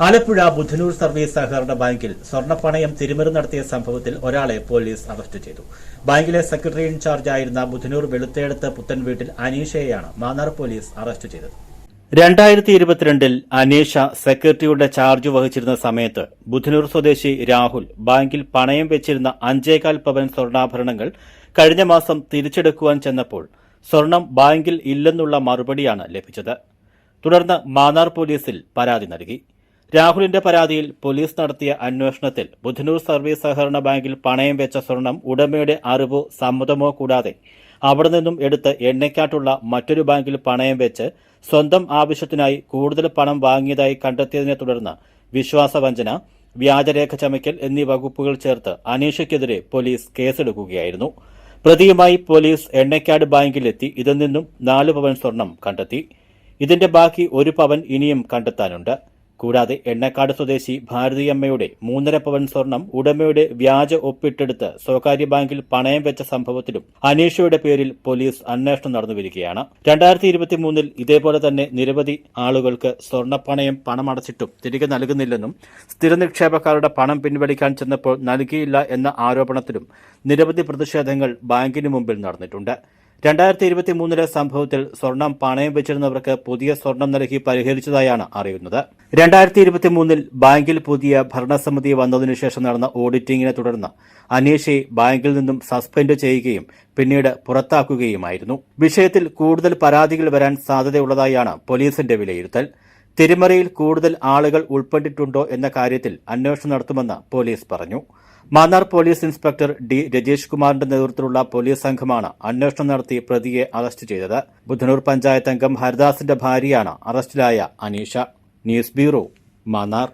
Alappuzha Budhanur service സഹകരണ ബാങ്കിൽ സ്വർണപ്പണയം തിരിമറി നടത്തിയ സംഭവത്തിൽ ഒരാളെ പോലീസ് അറസ്റ്റ് ചെയ്തു. ബാങ്കിലെ സെക്രട്ടറി ഇൻചാർജ് ആയിരുന്ന ബുധനൂർ വെളുത്തേടത്ത് പുത്തൻ വീട്ടിൽ അനീഷയെയാണ് മാന്നാർ പോലീസ് അറസ്റ്റ് ചെയ്തത്. രണ്ടായിരത്തി ഇരുപത്തിരണ്ടിൽ അനീഷ സെക്രട്ടറിയുടെ ചാർജ് വഹിച്ചിരുന്ന സമയത്ത് ബുധനൂർ സ്വദേശി രാഹുൽ ബാങ്കിൽ പണയം വെച്ചിരുന്ന അഞ്ചേകാൽ പവൻ സ്വർണാഭരണങ്ങൾ കഴിഞ്ഞ മാസം തിരിച്ചെടുക്കുവാൻ ചെന്നപ്പോൾ സ്വർണം ബാങ്കിൽ ഇല്ലെന്നുള്ള മറുപടിയാണ് ലഭിച്ചത്. തുടർന്ന് മാന്നാർ പോലീസിൽ പരാതി നൽകി. രാഹുലിന്റെ പരാതിയിൽ പോലീസ് നടത്തിയ അന്വേഷണത്തിൽ ബുധനൂർ സർവീസ് സഹകരണ ബാങ്കിൽ പണയം വെച്ച സ്വർണം ഉടമയുടെ അറിവോ സമ്മതമോ കൂടാതെ അവിടെ നിന്നും എടുത്ത് എണ്ണയ്ക്കാട്ടുള്ള മറ്റൊരു ബാങ്കിൽ പണയം വെച്ച് സ്വന്തം ആവശ്യത്തിനായി കൂടുതൽ പണം വാങ്ങിയതായി കണ്ടെത്തിയതിനെ തുടർന്ന് വിശ്വാസവഞ്ചന വ്യാജരേഖ ചമയ്ക്കൽ എന്നീ വകുപ്പുകൾ ചേർത്ത് അനീഷയ്ക്കെതിരെ പോലീസ് കേസെടുക്കുകയായിരുന്നു. പ്രതിയുമായി പോലീസ് എണ്ണയ്ക്കാട് ബാങ്കിലെത്തി ഇതിൽ നിന്നും നാല് പവൻ സ്വർണം കണ്ടെത്തി. ഇതിന്റെ ബാക്കി ഒരു പവൻ ഇനിയും കണ്ടെത്താനുണ്ട്. കൂടാതെ എണ്ണക്കാട് സ്വദേശി ഭാരതിയമ്മയുടെ മൂന്നര പവൻ സ്വർണം ഉടമയുടെ വ്യാജ ഒപ്പിട്ടെടുത്ത് സ്വകാര്യ ബാങ്കിൽ പണയം വെച്ച സംഭവത്തിലും അനീഷയുടെ പേരിൽ പോലീസ് അന്വേഷണം നടന്നുവരികയാണ് രണ്ടായിരത്തി ഇരുപത്തിമൂന്നിൽ ഇതേപോലെ തന്നെ നിരവധി ആളുകൾക്ക് സ്വർണപ്പണയം പണമടച്ചിട്ടും തിരികെ നൽകുന്നില്ലെന്നും സ്ഥിര നിക്ഷേപക്കാരുടെ പണം പിൻവലിക്കാൻ ചെന്നപ്പോൾ നൽകിയില്ല എന്ന ആരോപണത്തിലും നിരവധി പ്രതിഷേധങ്ങൾ ബാങ്കിന് മുമ്പിൽ നടന്നിട്ടുണ്ട്. രണ്ടായിരത്തി ഇരുപത്തി മൂന്നിലെ സംഭവത്തിൽ സ്വർണം പണയം വെച്ചിരുന്നവർക്ക് പുതിയ സ്വർണം നൽകി പരിഹരിച്ചതായാണ് അറിയുന്നത്. രണ്ടായിരത്തി ഇരുപത്തി മൂന്നിൽ ബാങ്കിൽ പുതിയ ഭരണസമിതി വന്നതിനു ശേഷം നടന്ന ഓഡിറ്റിംഗിനെ തുടർന്ന് അനീഷയെ ബാങ്കിൽ നിന്നും സസ്പെൻഡ് ചെയ്യുകയും പിന്നീട് പുറത്താക്കുകയുമായിരുന്നു. വിഷയത്തിൽ കൂടുതൽ പരാതികൾ വരാൻ സാധ്യതയുള്ളതായാണ് പോലീസിന്റെ വിലയിരുത്തൽ. തിരിമറിയിൽ കൂടുതൽ ആളുകൾ ഉൾപ്പെട്ടിട്ടുണ്ടോ എന്ന കാര്യത്തിൽ അന്വേഷണം നടത്തുമെന്ന് പോലീസ് പറഞ്ഞു. Mannar police inspector D Rajesh കുമാറിന്റെ നേതൃത്വത്തിലുള്ള പോലീസ് സംഘമാണ് അന്വേഷണം നടത്തി പ്രതിയെ അറസ്റ്റ് ചെയ്തത്. ബുധനൂർ പഞ്ചായത്ത് അംഗം ഹരിദാസിന്റെ ഭാര്യയാണ് അറസ്റ്റിലായ അനീഷ. News bureau Mannar.